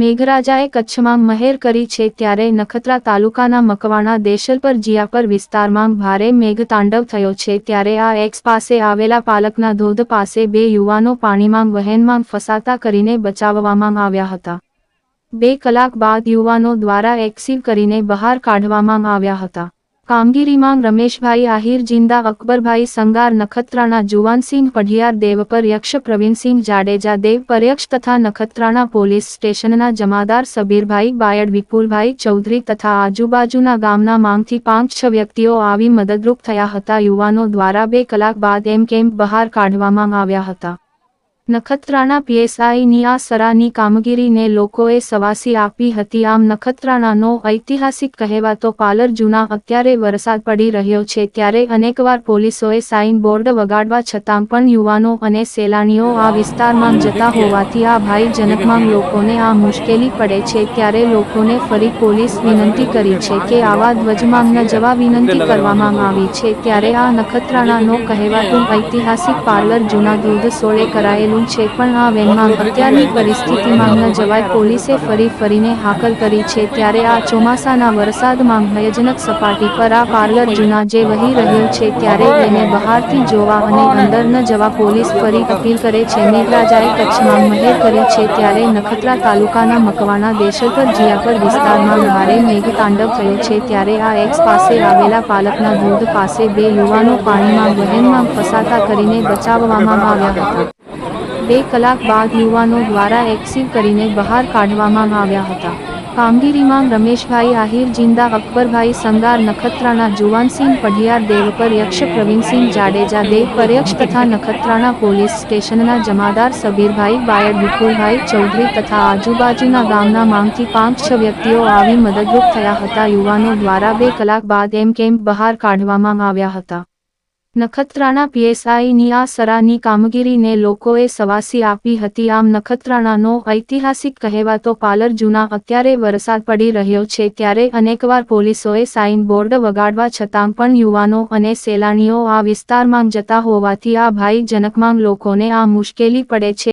મેઘરાજાએ કચ્છમાં મહેર કરી છે ત્યારે નખત્રા તાલુકાના મકવાણા દેશલપર જીયાપર વિસ્તારમાં ભારે મેઘતાંડવ થયો છે ત્યારે આ એક્સ પાસે આવેલા પાલકના ધોધ પાસે બે યુવાનો પાણીમાં વહેનમાં ફસાતા કરીને બચાવવામાં આવ્યા હતા. બે કલાક બાદ યુવાનો દ્વારા એક્સિવ કરીને બહાર કાઢવામાં આવ્યા હતા. કામગીરીમાં રમેશભાઈ આહિર, જિંદા અકબરભાઈ સંગાર, નખત્રાણા, જુવાનસિંહ પઢિયાર, દેવપર, યક્ષ, પ્રવીણસિંહ, જાડેજા, દેવ પરયક્ષ તથા નખત્રાણા પોલીસ સ્ટેશનના જમાદાર સબીરભાઈ બાયડ, વિપુલભાઈ ચૌધરી તથા આજુબાજુના ગામના માંગથી પાંચ, છ વ્યક્તિઓ આવી મદદરૂપ થયા હતા. યુવાનો દ્વારા બે કલાક બાદ એમ કેમ્પ બહાર કાઢવામાં આવ્યા હતા. નખત્રાણા પીએસઆઈની આ સરાની કામગીરીને લોકોએ સવાસી આપી હતી. આમ નખત્રાણાનો ઐતિહાસિક કહેવાતો પાલર જૂના અત્યારે વરસાદ પડી રહ્યો છે ત્યારે અનેકવાર પોલીસોએ સાઇન બોર્ડ વગાડવા છતાં પણ યુવાનો અને સહેલાણીઓ આ વિસ્તારમાં જતા હોવાથી આ ભયજનકમાં લોકોને આ મુશ્કેલી પડે છે. ત્યારે લોકોને ફરી પોલીસ વિનંતી કરી છે કે આવા ધ્વજમાં જવા વિનંતી કરવામાં આવી છે. ત્યારે આ નખત્રાણાનો કહેવાતું ઐતિહાસિક પાર્લર જૂના દૂધ સોળે કરાયેલું છે, પણ આ વેનમાં અત્યારની પરિસ્થિતિમાં ન જવાય. પોલીસે ફરી ફરીને હાકલ કરી છે, ત્યારે આ ચોમાસાના વરસાદમાં ભયજનક સપાટી પર આ પાર્લર જૂના જે વહી રહ્યું છે, ત્યારે તેને બહારથી જોવા અને અંદર ન જવા પોલીસ ફરી અપીલ કરે છે. મેઘરાજાએ કચ્છમાં મહેર કરી છે, ત્યારે નખત્રા તાલુકાના મકવાણા દેશલપર જીયાપર વિસ્તારમાં ભારે મેઘતાંડવ થયો છે, ત્યારે આ એક્સ પાસે આવેલા પાલકના ધોધ પાસે બે યુવાનો પાણીમાં વહેનમાં ફસાતા કરીને બચાવવામાં આવ્યા હતા. બે કલાક બાદ યુવાનો દ્વારા એક્સિવ કરીને બહાર કાઢવામાં આવ્યા હતા. કામગીરીમાં રમેશભાઈ આહિર, જિંદા અકબરભાઈ સંગાર, નખત્રાણા જુવાનસિંહ પઢિયાર દેવપર યક્ષ પ્રવીણસિંહ જાડેજા, દેવ પરયક્ષ તથા નખત્રાણા પોલીસ સ્ટેશનના જમાદાર સબીરભાઈ બાયડ વિપુલભાઈ ચૌધરી તથા આજુબાજુના ગામના માંગથી પાંચ, છ વ્યક્તિઓ આવી મદદરૂપ થયા હતા. યુવાનો દ્વારા બે કલાક બાદ એમ કેમ્પ બહાર કાઢવામાં આવ્યા હતા. નખત્રાણા પીએસઆઈની આ સરાની કામગીરીને લોકોએ સવાસી આપી હતી. આમ નખત્રાણાનો ઐતિહાસિક કહેવાતો પાલર જૂના અત્યારે વરસાદ પડી રહ્યો છે ત્યારે અનેકવાર પોલીસોએ સાઇન બોર્ડ વગાડવા છતાં પણ યુવાનો અને સહેલાણીઓ આ વિસ્તારમાં જતા હોવાથી આ ભયજનકમાં લોકોને આ મુશ્કેલી પડે છે.